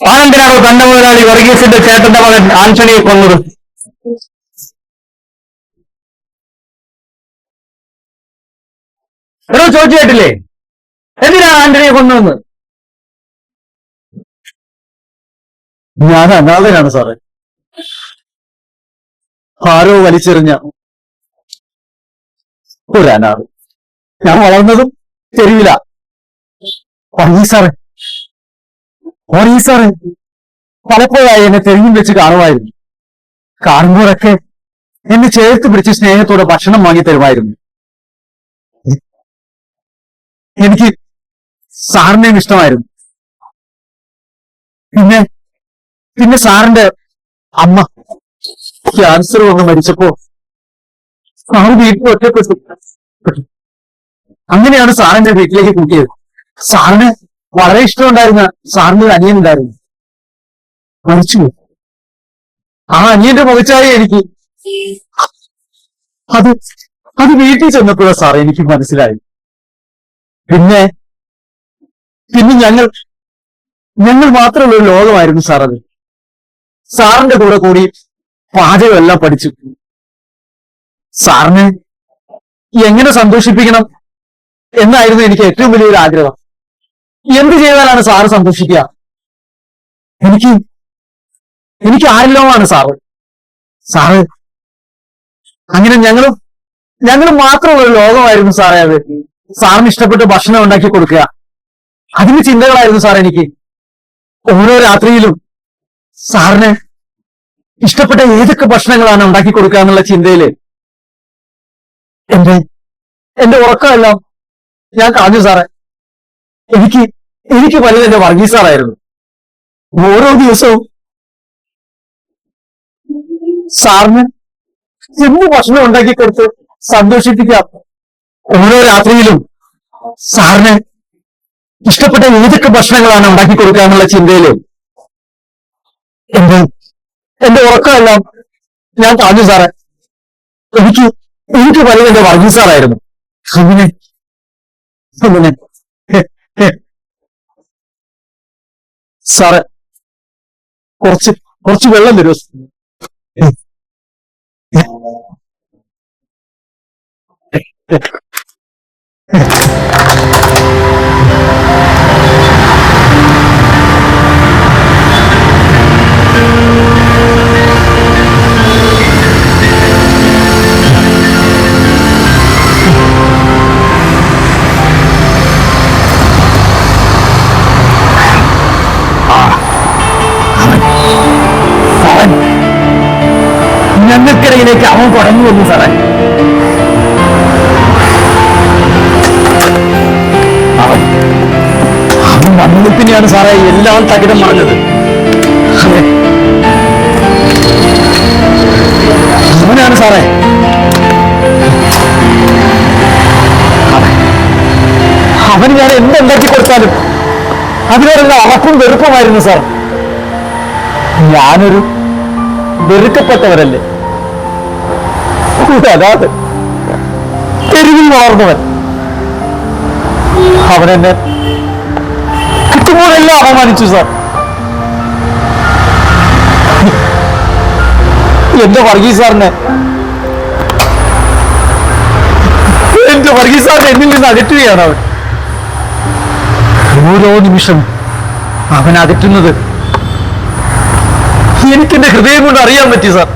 ஆனந்திராவை தந்த முதலாளி வருகை சென்று சேட்டந்த மகன் ஆஞ்சனியை கொண்டு എടോ ചോദിച്ചു കേട്ടില്ലേ എന്തിനാണ് ആന്റണിയെ കൊണ്ടുവന്ന് ഞാൻ അനാഥനാണ് സാറേ. ആരോ വലിച്ചെറിഞ്ഞ ഒരു അനാഥ ഞാൻ വളർന്നതും തെരുവില. സാറേ. ഓറീ സാറേ. പലപ്പോഴായി എന്നെ തെരുവിൽ വെച്ച് കാണുമായിരുന്നു. കാണുമ്പോഴൊക്കെ എന്നെ ചേർത്ത് പിടിച്ച് സ്നേഹത്തോടെ ഭക്ഷണം വാങ്ങി തരുമായിരുന്നു. എനിക്ക് സാറിനെയും ഇഷ്ടമായിരുന്നു. പിന്നെ പിന്നെ സാറിന്റെ അമ്മ ക്യാൻസർ വന്ന് മരിച്ചപ്പോ സാറ് വീട്ടിൽ ഒറ്റപ്പെട്ടു. അങ്ങനെയാണ് സാറിന്റെ വീട്ടിലേക്ക് കൂട്ടിയത്. സാറിന് വളരെ ഇഷ്ടമുണ്ടായിരുന്ന സാറിന്റെ ഒരു അനിയൻ ഉണ്ടായിരുന്നു. മരിച്ചു ആ അനിയന്റെ മുഖച്ചായ എനിക്ക് അത് അത് വീട്ടിൽ ചെന്നപ്പോഴാണ് സാർ എനിക്ക് മനസ്സിലായി പിന്നെ പിന്നെ ഞങ്ങൾ ഞങ്ങൾ മാത്രമുള്ള ഒരു ലോകമായിരുന്നു സാർ അത്. സാറിന്റെ കൂടെ കൂടി പാചകം എല്ലാം പഠിച്ചു. സാറിനെ എങ്ങനെ സന്തോഷിപ്പിക്കണം എന്നായിരുന്നു എനിക്ക് ഏറ്റവും വലിയൊരു ആഗ്രഹം. എന്ത് ചെയ്താലാണ് സാറ് സന്തോഷിക്കുക? എനിക്ക് എനിക്ക് ആരെല്ലാമാണ് സാറ്. സാറ് അങ്ങനെ ഞങ്ങളും ഞങ്ങൾ മാത്രമുള്ള ഒരു ലോകമായിരുന്നു സാറേ അത്. സാറിന് ഇഷ്ടപ്പെട്ട് ഭക്ഷണം ഉണ്ടാക്കി കൊടുക്കുക. അതിന് ചിന്തകളായിരുന്നു സാർ എനിക്ക്. ഓരോ രാത്രിയിലും സാറിന് ഇഷ്ടപ്പെട്ട ഏതൊക്കെ ഭക്ഷണങ്ങളാണ് ഉണ്ടാക്കി കൊടുക്കുക എന്നുള്ള ചിന്തയിൽ എന്റെ എന്റെ ഉറക്കമെല്ലാം ഞാൻ കളഞ്ഞു സാറേ. എനിക്ക് എനിക്ക് വലുത് എന്റെ വർഗീസ് സാറായിരുന്നു. ഓരോ ദിവസവും സാറിന് എന്ത് ഭക്ഷണം ഉണ്ടാക്കി കൊടുത്ത് സന്തോഷിപ്പിക്കാം ഓരോ രാത്രിയിലും സാറിന് ഇഷ്ടപ്പെട്ട ഏതൊക്കെ ഭക്ഷണങ്ങളാണ് ഉണ്ടാക്കി കൊടുക്കുക എന്നുള്ള ചിന്തയിൽ എന്റെ എന്റെ ഉറക്കമെല്ലാം ഞാൻ പറഞ്ഞു സാറേ. എനിക്ക് എനിക്ക് പറയുന്നത് എന്റെ വർഗീസ് സാറായിരുന്നു. അങ്ങനെ അങ്ങനെ. ഹെ. കുറച്ച് കുറച്ച് വെള്ളം തരുമോ? അവൻ ഞങ്ങൾക്കിടയിലേക്ക് അവൻ കുറഞ്ഞു വന്നു സാറേ. അവൻ അവൻ പിന്നെയാണ് സാറേ എല്ലാം തകിടം മറിഞ്ഞത്. അവനാണ് സാറേ. അവന് ഞാൻ എന്തുണ്ടാക്കി കൊടുത്താലും അതിനോടുള്ള അളക്കും വെറുപ്പമായിരുന്നു സാർ. ഞാനൊരു വെറുക്കപ്പെട്ടവരല്ലേ? അതാത്. തെരുവിൽ വളർന്നവൻ. അവനെന്നെ കിട്ടുമ്പോഴെല്ലാം അപമാനിച്ചു സാർ. എന്റെ വർഗീസ് സാറിനെ എന്റെ വർഗീസ് സാറിനെ എന്നിൽ നിന്ന് അകറ്റുകയാണ് അവൻ. ഓരോ നിമിഷം അവൻ അകറ്റുന്നത് എനിക്ക് എന്റെ ഹൃദയം കൊണ്ട് അറിയാൻ പറ്റി സാർ.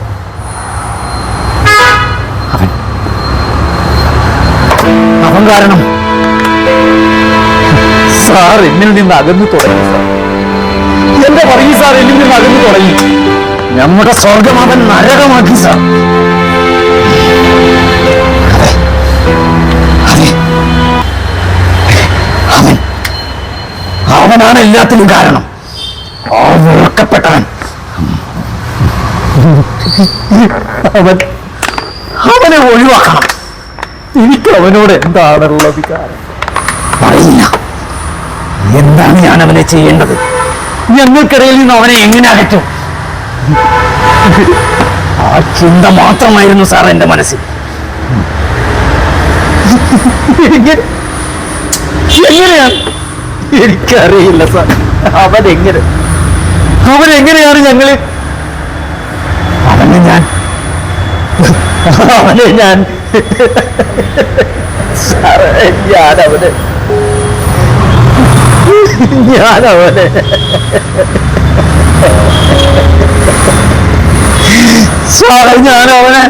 അവൻ അവൻ കാരണം സാർ എന്നിൽ നിന്ന് അകന്നു തുടങ്ങി സാർ. എന്റെ പറയും സാർ? എന്നിൽ നിന്ന് അകന്നു തുടങ്ങി. നമ്മുടെ സ്വർഗം അവൻ നരകമാക്കി സാർ. അവൻ അവനാണ് എല്ലാത്തിനും കാരണം. ആ വെറുക്കപ്പെട്ടവൻ അവൻ അവനെ ഒഴിവാക്കണം. എനിക്ക് അവനോട് എന്താണുള്ള വികാരം? പറയില്ല എന്താണ് ഞാൻ അവനെ ചെയ്യേണ്ടത്? ഞങ്ങൾക്കിടയിൽ നിന്ന് അവനെ എങ്ങനെ അകറ്റും? ആ ചിന്ത മാത്രമായിരുന്നു സാർ എന്റെ മനസ്സിൽ. എങ്ങനെയാണ്? എനിക്കറിയില്ല സാർ. അവൻ എങ്ങനെയാണ് ഞങ്ങൾ അവനെ ഞാൻ അവനെ ഞാൻ അവനെ ഞാൻ അവനെ സാറേ ഞാൻ അവനെ